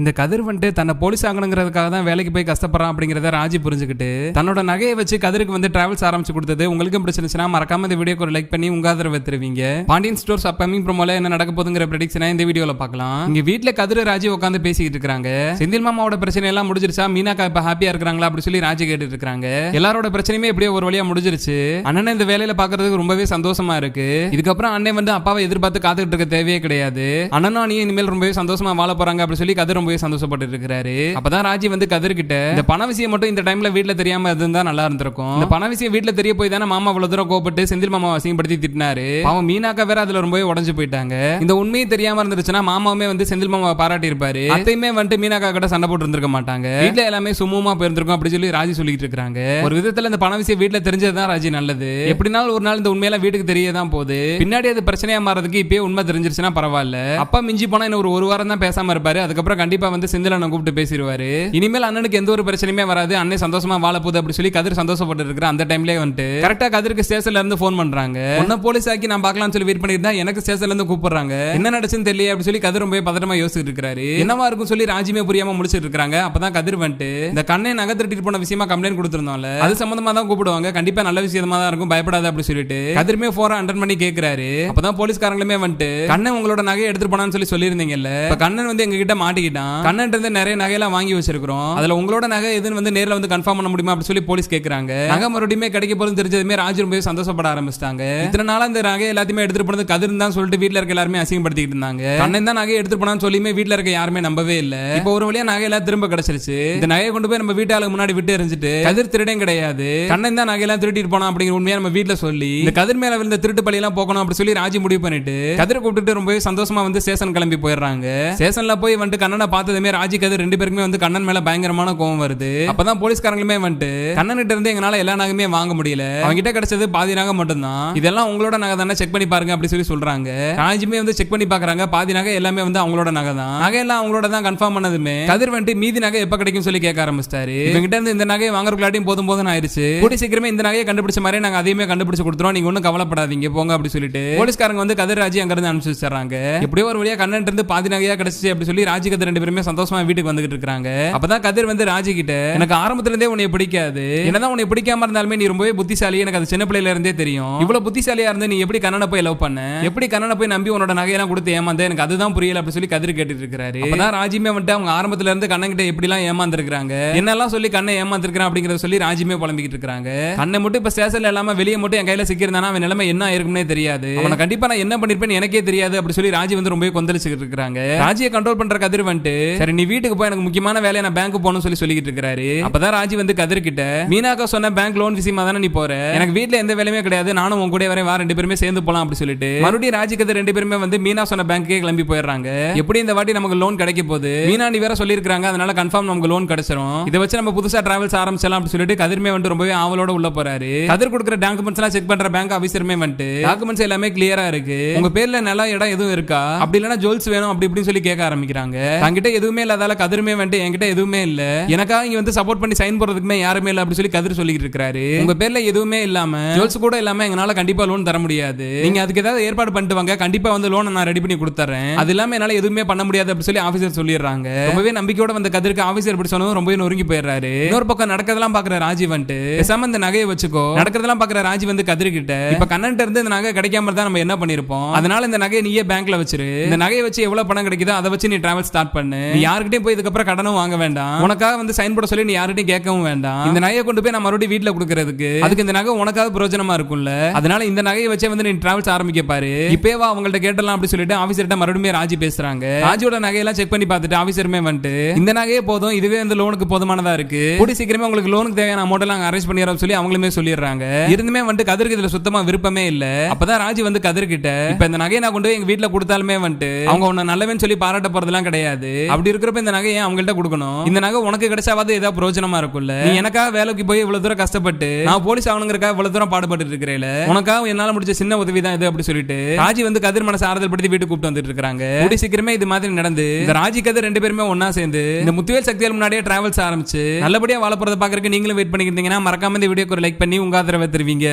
இந்த கதிர் வந்துட்டு தன்னை போலீஸ் ஆகணுங்கிறதுக்காக தான் வேலைக்கு போய் கஷ்டப்படுறான் அப்படிங்கிறத ராஜி புரிஞ்சுக்கிட்டு தன்னோட நகையை வச்சு கதிருக்கு வந்து டிராவல்ஸ் ஆரம்பிச்சு கொடுத்தது. உங்களுக்கும் பிடிச்சிருந்துச்சுன்னா மறக்காம இந்த வீடியோக்கு ஒரு லைக் பண்ணி உங்க ஆதரவு தருவீங்க. பாண்டியன் ஸ்டோர்ஸ் அப்கமிங் ப்ரோமோல என்ன நடக்க போதுங்கிற ப்ரெடிக்ஷனை இந்த வீடியோல பார்க்கலாம். இங்க வீட்ல கதிர் ராஜி உட்காந்து பேசிக்கிட்டு இருக்காங்க. செந்தில் மாமாவோட பிரச்சனை எல்லாம் முடிஞ்சிருச்சா? மீனாக்கா இப்ப ஹாப்பியா இருக்கிறாங்களா அப்படி சொல்லி ராஜி கேட்டுட்டு இருக்காங்க. எல்லாரோட பிரச்சனையுமே எப்படியோ ஒரு வழியா முடிஞ்சிருச்சு. அண்ணன் இந்த வேலையில பாக்குறதுக்கு ரொம்பவே சந்தோஷமா இருக்கு. இதுக்கப்புறம் அண்ணன் வந்து அப்பாவை எதிர்பார்த்து காத்துக்கிட்டு இருக்க தேவையே கிடையாது. அண்ணனும் அணியும் இனிமேல் ரொம்பவே சந்தோஷமா வாழ போறாங்க அப்படி சொல்லி கதிர் ரொம்பவே சந்தோஷப்பட்டு இருக்கிறாரு அப்பதான் ராஜி வந்து கதிர் கிட்ட இந்த பண விஷயம் மட்டும் இந்த டைம்ல வீட்டுல தெரியாம இருந்தா நல்லா இருந்திருக்கும். இந்த பண விஷயம் வீட்டுல தெரிய போய் தானே மாமா அவ்வளவு தூரம் கோபப்பட்டு செந்தில் மாமா அசிங்கப்படுத்தி திட்டினாரு. அவன் மீனாக்கா வேற அதுல ரொம்பவே உடஞ்சு போயிட்டாங்க. இந்த உண்மையும் தெரியாம இருந்துருச்சுன்னா மாமாவுமே வந்து செந்தில் மாமாவை பாராட்டி இருப்பாரு அத்தையுமே வந்துட்டு மீனாக்கா கிட்ட சண்டை போட்டு இருந்திருக்க மாட்டாங்க. வீட்டுல எல்லாமே சுமூகமா போயிருந்திருக்கும் அப்படி சொல்லி ராஜி சொல்லிட்டு இருக்காங்க. ஒரு விதத்துல இந்த பண விஷயம் வீட்ல தெரிஞ்சதுதான் ராஜி நல்லது. எப்படினாலும் ஒரு நாள் இந்த உண்மையெல்லாம் வீட்டுக்கு தெரியதான் போகுது. பின்னாடி அது பிரச்சனையா மாறதுக்கு இப்பயே உண்மை தெரிஞ்சிருச்சுன்னா பரவாயில்ல. அப்பா மிஞ்சி போனா இன்னும் ஒரு ஒரு வாரம் தான் பேசாம இருப்பாரு. அதுக்கப்புறம் கண்டிப்பா வந்து செந்தில் கூப்பிட்டு பேசிடுவாரு. இனிமேல் அண்ணனுக்கு எந்த ஒரு பிரச்சனையுமே வராது. அண்ணன் சந்தோஷமா வாழ போகுது அப்படி சொல்லி கதிர் சந்தோஷப்பட்டு இருக்கிற அந்த டைம்லயே வந்துட்டு கரெக்டா கதிருக்கு ஸ்டேஷன்ல இருந்து ஃபோன் பண்றாங்க. உன்ன போலீஸ் ஆக்கி நான் பாக்கலாம்னு சொல்லி வெயிட் பண்ணிருந்தா எனக்கு ஸ்டேஷன்ல இருந்து கூப்பிடுறாங்க. என்ன நடச்சுன்னு தெரியல அப்படி சொல்லி கதிர் ரொம்ப பதட்டமா யோசிச்சுட்டு இருக்காரு என்னவா இருக்கும் சொல்லி ராஜிமே புரியாம முடிச்சிட்டு இருக்காங்க அப்பதான் கதிர் வந்துட்டு இந்த கண்ணை நகை திருட்டிட்டு போன விஷயமா கம்ப்ளைண்ட் கொடுத்துருந்தோம்ல அது சம்பந்தமா தான் கூப்பிடுவாங்க. கண்டிப்பா நல்ல விஷயமா தான் இருக்கும். பயப்படாத அப்படி சொல்லிட்டு கதிர்மே போற அட்டன் பண்ணி கேக்குறாரு. அப்பதான் போலீஸ்காரங்களுமே வந்துட்டு கண்ணன் உங்களோட நகையை எடுத்துட்டு போனான்னு சொல்லி சொல்லியிருந்தீங்கல்ல. கண்ணன் வந்து எங்க கிட்ட மாட்டிக்கிட்டான். கண்ணன் இருந்து நிறைய நகையெல்லாம் வாங்கி வச்சிருக்கிறோம். அதுல உங்களோட நகை எதுன்னு வந்து நேர்ல வந்து கன்ஃபார்ம் பண்ண முடியுமா அப்படின்னு சொல்லி போலீஸ் கேக்குறாங்க. நகை மறுபடியுமே கிடைக்க போதும் தெரிஞ்சதுமே ராஜ் ரொம்ப சந்தோஷப்பட ஆரம்பிச்சிட்டாங்க. இத்தனை நாளா இந்த நகை எல்லாத்தையுமே எடுத்துட்டு போனது கதிர் தான் சொல்லிட்டு வீட்டுல இருக்க எல்லாருமே அசிங்கப்படுத்திட்டு இருந்தாங்க. கண்ணன் தான் நகையை எடுத்துட்டு போனான்னு சொல்லியுமே வீட்டுல இருக்க யாருமே நம்பவே இல்ல. இப்போ ஒரு வழியா நகை எல்லாம் திரும்ப கிடைச்சிருச்சு. இந்த நகையை கொண்டு போய் நம்ம வீட்டாளுக்கு முன்னாடி விட்டு எரிஞ்சிட்டு கதிர் திருடன் கிடையாது. கண்ணன் தான் நகையெல்லாம் திருட்டிட்டு போனா அப்படிங்கிற உண்மையா நம்ம வீட்டுல சொல்லி இந்த கதிர் மேல விழுந்த திருட்டு பழியெல்லாம் போகணும் அப்படி சொல்லி ராஜி முடிவு பண்ணிட்டு கதிரை கூப்பிட்டு ரொம்பவே சந்தோஷமா வந்து ஸ்டேஷன் கிளம்பி போயிடுறாங்க. ஸ்டேஷன்ல போய் வந்துட்டு கண்ணனை பார்த்ததுமே ராஜி கதிர் ரெண்டு பேருக்குமே வந்து கண்ணன் மேல பயங்கரமான கோவம் வருது. அப்பதான் போலீஸ்காரங்களுமே வந்துட்டு கண்ணன் கிட்ட இருந்து எங்களால எல்லா நகையுமே வாங்க முடியல. அவங்க கிட்ட கிடைச்சது பாதி நகை மட்டும்தான். இதெல்லாம் உங்களோட நகை தானே? செக் பண்ணி பாருங்க அப்படி சொல்லி சொல்றாங்க. ராஜுமே வந்து செக் பண்ணி பாக்குறாங்க. பாதி நகை எல்லாமே வந்து அவங்களோட நகை தான். நகை எல்லாம் அவங்களோட தான் கன்ஃபார்ம் பண்ணதுமே. கதிர் வந்துட்டு மீதி நகை எப்ப கிடைக்கும் சொல்லி கேட்க ஆரம்பிச்சிட்டாரு. இவங்க இருந்து இந்த நகையை வாங்குறதுக்குள்ளாட்டியும் போதும் போதும் ஆயிருச்சு. கூடி சீக்கிரமே இந்த நகையை கண்டுபிடிச்ச மாதிரி நாங்க அதையுமே கண்டுபிடிச்சு கொடுத்துருவோம் நீங்க ஒன்றும் கவலைப்படாதீங்க. போங்க அப்படி சொல்லிட்டு போலீஸ்காரங்க வந்து கதிர் ராஜி அங்க இருந்து அனுப்பிச்சு வச்சிடறாங்க. எப்படியோ ஒரு வழியா கண்ணன் இருந்து பாதி நகையா கிடைச்சிச்சு அப்படி சொல்லி ராஜி கதிர் ரெண்டு பேருமே சந்தோஷமா வீட்டுக்கு வந்துகிட்டு இருக்காங்க அப்பதான் கதிர் வந்து ராஜி கிட்ட எனக்கு ஆரம்பத்துல இருந்தே உன்னை பிடிக்காது. என்னதான் உன்னை பிடிக்காம இருந்தாலுமே நீ ரொம்பவே புத்திசாலி. எனக்கு அது சின்ன பிள்ளையில இருந்தே தெரியும். இவ்வளவு புத்திசாலியா இருந்து நீ எப்படி கண்ணனை போய் லவ் பண்ண? எப்படி கண்ணனை போய் நம்பி உன்னோட நகையெல்லாம் கொடுத்து ஏமாந்த? எனக்கு அதுதான் புரியல அப்படின்னு சொல்லி கதிர் கேட்டுட்டு இருக்காரு அதான் ராஜிமே வந்துட்டு அவங்க ஆரம்பத்துல இருந்து கண்ணன் கிட்ட எப்படி எல்லாம் ஏமாந்துருக்காங்க என்னெல்லாம் சொல்லி கண்ணை ஏமாந்துருக்கான் அப்படிங்கறத சொல்லி ராஜிமே புலம்பிக்கிட்டு இருக்காங்க கண்ணை மட்டும் இப்ப ஸ்டேஷன்ல இல்லாம வெளியே மட்டும் என் கையில சிக்கிருந்தானா அவன் நிலைமை என்ன இருக்கும்னே தெரியாது. அவனை கண்டிப்பா நான் என்ன பண்ணிருப்பேன்னு எனக்கே தெரியாது அப்படி சொல்லி ராஜி வந்து ரொம்பவே கொந்தளிச்சுட்டு இருக்காங்க ராஜியை கண்ட்ரோல் பண்ற கதிர் வந்துட்டு சரி நீ வீட்டுக்கு போய் எனக்கு முக்கியமான வேலையை நான் பேங்க் போகணும்னு சொல்லி சொல்லிக்கிட்டு இருக்காரு அப்பதான் ராஜி வந்து கதிர் கிட்ட மீனாக்கா சொன்ன பேங்க் லோன் விஷயமா தானே நீ போற? எனக்கு வீட்ல எந்த வேலையுமே கிடையாது. நானும் உன் கூட வரேன். வா ரெண்டு பேருமே சேர்ந்து போலாம் அப்படி சொல்லிட்டு. மறுபடியும் ராஜி கதிர் ரெண்டு பேருமே வந்து மீனா சொன்ன பேங்க்கே கிளம்பி போயிடுறாங்க. எப்படி இந்த வாட்டி நமக்கு லோன் கிடைக்க போகுது? மீனா நீ வேற சொல்லியிருக்காங்க அதனால கன்ஃபார்ம் நமக்கு லோன் கிடைச்சிரும். இதை வச்சு நம்ம புதுசா டிராவல்ஸ் ஆரம்பிச்சலாம் அப்படி சொல்லிட்டு கதிர்மே வந்து ரொம்பவே ஆவலோட உள்ள போறாரு. கதிர் கொடுக்குற டாக்குமெண்ட்ஸ் எல்லாம் செக் பண்ற பேங்க் ஆபீசருமே வந்துட்டு டாக்குமெண்ட்ஸ் எல்லாமே கிளியரா இருக்கு. உங்க பேர்ல நிலம் இடம் எதுவும் இருக்கா? அப்படி இல்லைன்னா ஜுவல்ஸ் வேணும் அப்படி இப்படின்னு சொல்லி கேட்க ஆரம்பிக்கிறாங்க. என்கிட்ட எதுவுமே இல்லாதால கதிருமே வந்துட்டு என்கிட்ட எதுவுமே இல்ல. எனக்காக இங்க வந்து சப்போர்ட் பண்ணி சைன் போடுறதுக்குமே யாருமே இல்ல அப்படி சொல்லி கதிர் சொல்லிட்டு இருக்காரு உங்க பேர்ல எதுவுமே இல்லாம ஜுவல்ஸ் கூட இல்லாம எங்களால கண்டிப்பா லோன் தர முடியாது. நீங்க அதுக்கு ஏதாவது ஏற்பாடு பண்ணிட்டு வாங்க. கண்டிப்பா வந்து லோனை நான் ரெடி பண்ணி கொடுத்துறேன். அது இல்லாம என்னால எதுவுமே பண்ண முடியாது அப்படி சொல்லி ஆபீசர் சொல்லிடுறாங்க. ரொம்பவே நம்பிக்கையோட வந்த கதிருக்கு ஆபீசர் இப்படி சொன்னதும் ரொம்பவே நொறுங்கி போயிடுறாரு. இன்னொரு பக்கம் நடக்கிறதெல்லாம் பாக்குற ராஜி வந்துட்டு பேசாம இந்த நகையை வச்சுக்கோ. நடக்கிறதெல்லாம் பாக்குற ராஜி வந்து கதிர்கிட்ட இப்ப கண்ணன்ட்ட இருந்து இந்த நகை கிடைக்காம தான் நம்ம என்ன பண்ணிருப்போம்? அதனால இந்த நகையை நீயே பேங்க்ல வச்சிரு. இந்த நகையை வச்சு எவ்வளவு பணம் கிடைக்குதோ அதை வச்சு நீ டிராவல் ஸ்டார்ட் பண்ணு. நீ யாருக்கிட்டையும் போய் இதுக்கப்புறம் கடனும் வாங்க வேண்டாம். உனக்காக வந்து சைன் போட சொல்லி நீ யார்கிட்டயும் கேட்கவும் வேண்டாம். இந்த நகையை கொண்டு போய் நான் மறுபடியும் வீட்ல கொடுக்கறதுக்கு அதுக்கு இந்த நகை உனக்காக பிரயோஜனமா இருக்கும்ல? அதனால இந்த நகையை வச்சே வந்து நீ டிராவல்ஸ் ஆரம்பிக்க பாரு. இப்பவே வா அவங்கள்ட்ட கேட்டலாம் அப்படி சொல்லிட்டு ஆபீசர்கிட்ட மறுபடியும் ராஜி பேசுறாங்க. ராஜியோட நகையெல்லாம் செக் பண்ணி பார்த்துட்டு ஆபீசருமே வந்துட்டு இந்த நகையே போதும் இதுவே வந்து லோனுக்கு போதுமானதா இருக்கு. கூடி சீக்கிரமே உங்களுக்கு லோனுக்கு தேவையான அமௌண்ட் எல்லாம் அரேஞ்ச் பண்ணிடுறோம் சொல்லி அவங்களுமே சொல்லிடுறாங்க. இருந்துமே வந்துட்டு கதிருக்கு இதுல சுத்தமா விருப்பமே இல்ல. அப்பதான் ராஜி வந்து கதிர்கிட்ட இப்ப இந்த நகையை நான் கொண்டு போய் எங்க வீட்ல கொடுத்தாலுமே வந்துட்டு அவங்க உன்னை நல்லவன் சொல்லி பாராட்ட போறதெல்லாம் கிடையாது. அப்படி இருக்கிறப்ப இந்த நகையை அவங்கள்ட்ட கொடுக்கணும்? இந்த நகை உனக்கு கிடைச்சாவது ஏதாவது பிரயோஜனமா இருக்கும்ல? நீ எனக்காக வேலைக்கு போய் இவ்வளவு தூரம் கஷ்டப்பட்டு நான் போலீஸ் ஆகணுங்கிறக்காக இவ்வளவு தூரம் பாடுபட்டு இருக்கிறேன் உனக்காக என்னால முடிச்ச சின்ன உதவி தான் இது அப்படி சொல்லிட்டு ராஜி வந்து கதிர் மனசு ஆறுதல் படுத்தி வீட்டுக்கு கூப்பிட்டு வந்துட்டு இருக்காங்க கூடி சீக்கிரமே இது மாதிரி நடந்து இந்த ராஜி கதிர் ரெண்டு பேருமே ஒன்னா சேர்ந்து இந்த முத்துவேல் சக்தியால் முன்னாடியே டிராவல்ஸ் ஆரம்பிச்சு நல்லபடியா வாழ போறதை பாக்குறதுக்கு நீங்களும் வெயிட் பண்ணிக்கிட்டீங்கன்னா மறக்காம இந்த வீடியோக்கு ஒரு லைக் பண்ணி உங்க ஆதரவை தருவீங்க.